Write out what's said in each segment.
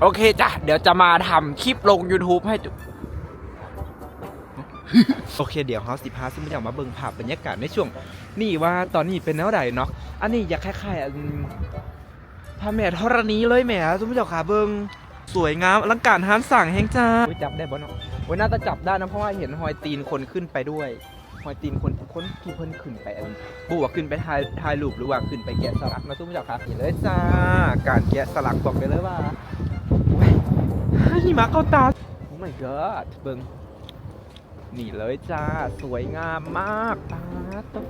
โอเคจ้ะ เดี๋ยวจะมาทำคลิปลง YouTube ให้ดูโอเคเดี๋ยวเฮาสิพาซึ่งไม่อยากมาเบิ่งภาพบรรยากาศในช่วง นี่ว่าตอนนี้เป็นแนวใดเนาะอันนี้อยากคล้ายๆอันพระแม่ธรณีเลยแหม่ทุกผู้ชมค่ะเบิ่งสวยงามอลังการหานสั่งแห่งจ้าจับได้บ่เนาะโอ้ยน่าจะจับได้นะเพราะว่าเห็นหอยตีนคนขึ้นไปด้วยหอยตีนคนคนที่เพิ่นขึ้นไปอันบวกขึ้นไปถ่ายถ่ายรูปหรือว่าขึ้นไปแกะสลักนะทุกผู้ชมค่ะเห็นเลยจ้าการแกะสลักบอกได้เลยว่า หิมะเข้าตา โอ้ my god เบิ่งนี่เลยจ้า สวยงามมากปาดต้อง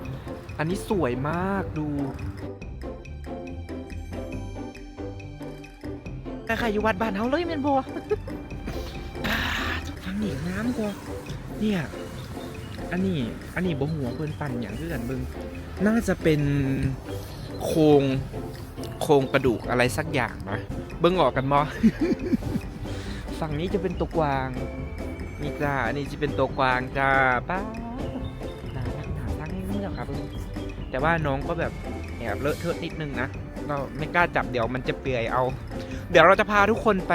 อันนี้สวยมากดูใครๆอยู่วัดบ้านเฮาเลยแม่นบ่อ่าทางนี้น้ำกว่าเนี่ย อันนี้ อันนี้บ่หัวาเพิ่นปั่นอย่างคือกันเบิ่งน่าจะเป็นโครงโครงกระดูกอะไรสักอย่างนะเบิ่งออกกันบ่ ฝั่งนี้จะเป็นตัวกวางนี่จ้าอันนี้จะเป็นตัวกวางจ้าป้าน่ารักน่ารักให้นี่แหละครับ แต่ว่าน้องก็แบบแอบเลอะเทอะนิดนึงนะเราไม่กล้าจับเดี๋ยวมันจะเปื่อยเอา เดี๋ยวเราจะพาทุกคนไป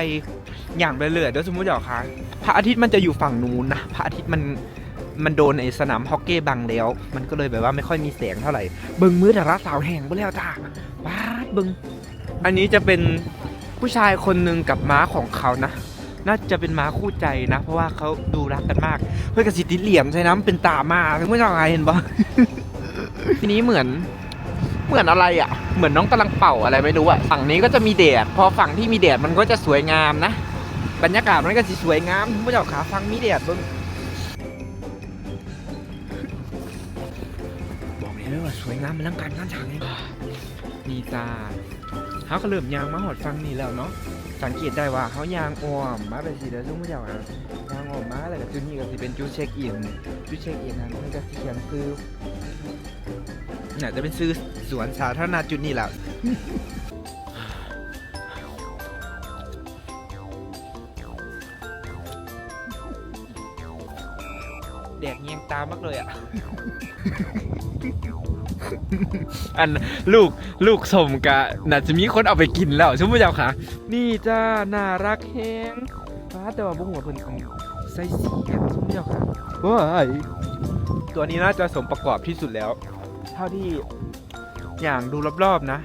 อย่างเรื่อยๆเดี๋ยวสมมติเดี๋ยวค่ะพระอาทิตย์มันจะอยู่ฝั่งนู้นนะพระอาทิตย์มันมันโดนไอสนามฮอกเก้บังแล้ว มันก็เลยแบบว่าไม่ค่อยมีแสงเท่าไหร่เบิงมือแต่ละสาวแห่งไปแล้วจ้าป้าเบิงอันนี้จะเป็นผู้ชายคนหนึ่งกับม้าของเขานะ น่าจะเป็นม้าคู่ใจนะ เพราะว่าเขาดูรักกันมาก เพื่อนกับสิติเหลี่ยมใช่นะมันเป็นตามาถึงไม่ใช่อะไรเห็นปะทีนี้เหมือนเหมือนอะไรอะ เหมือนน้องกำลังเป่าอะไรไม่รู้อะ ฝั่งนี้ก็จะมีแดด พอฝั่งที่มีแดดมันก็จะสวยงามนะ บรรยากาศมันก็จะสวยงามผู้เจ้าขาฟังมีแดดเบิ้งบอกเลยว่าสวยงามเป็นร่างการงานฉากเลยนี่จ้าเขาก็เริ่มยางมาหอดฟังนี่แล้วเนาะ สังเกตได้ว่าเขายางอ้อมมาเป็นสีเดียวซุ่มผู้เจ้าอะยางอ้อมมาแล้วก็จุดนี้ก็สิเป็นจุดเช็คอินจุดเช็คอินนั้นมันก็สิเขียนซื้อน่าจะเป็นซื้อสวนสาธารณะจุดนี้แหละ ดกเงียงตามากเลยอะ อันลูกลูกสมกะน่าจะมีคนเอาไปกินแล้วชุ่มผู้เจ้าค่ะ นี่จ้าน่ารักแฮงฟ้าแต่ว่าบุ้งหัวเพิ่นเอาใส่สีกันชุ่มผู้เจ้าค่ะว้ายตัวนี้น่าจะสมประกอบที่สุดแล้ว เท่าที่อย่างดูรอบๆนะ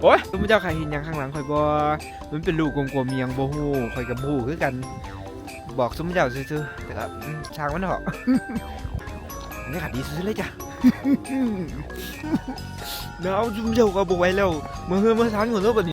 โอ้ยชุ่มผู้เจ้าค่ะเห็นอย่างข้างหลังคอยบอมันเป็นลูกกลมๆเมียงโบฮูคอยกับบูคือกัน บอกซุ้มเจ้าซื้อๆแต่ก็ช่างมันเถอะนี่ขาดดีซื้อเลยจ้ะแล้วซุ้มเจ้าก็บอกไว้แล้วเมื่อเมื่อช้างอยู่แล้วแบบนี้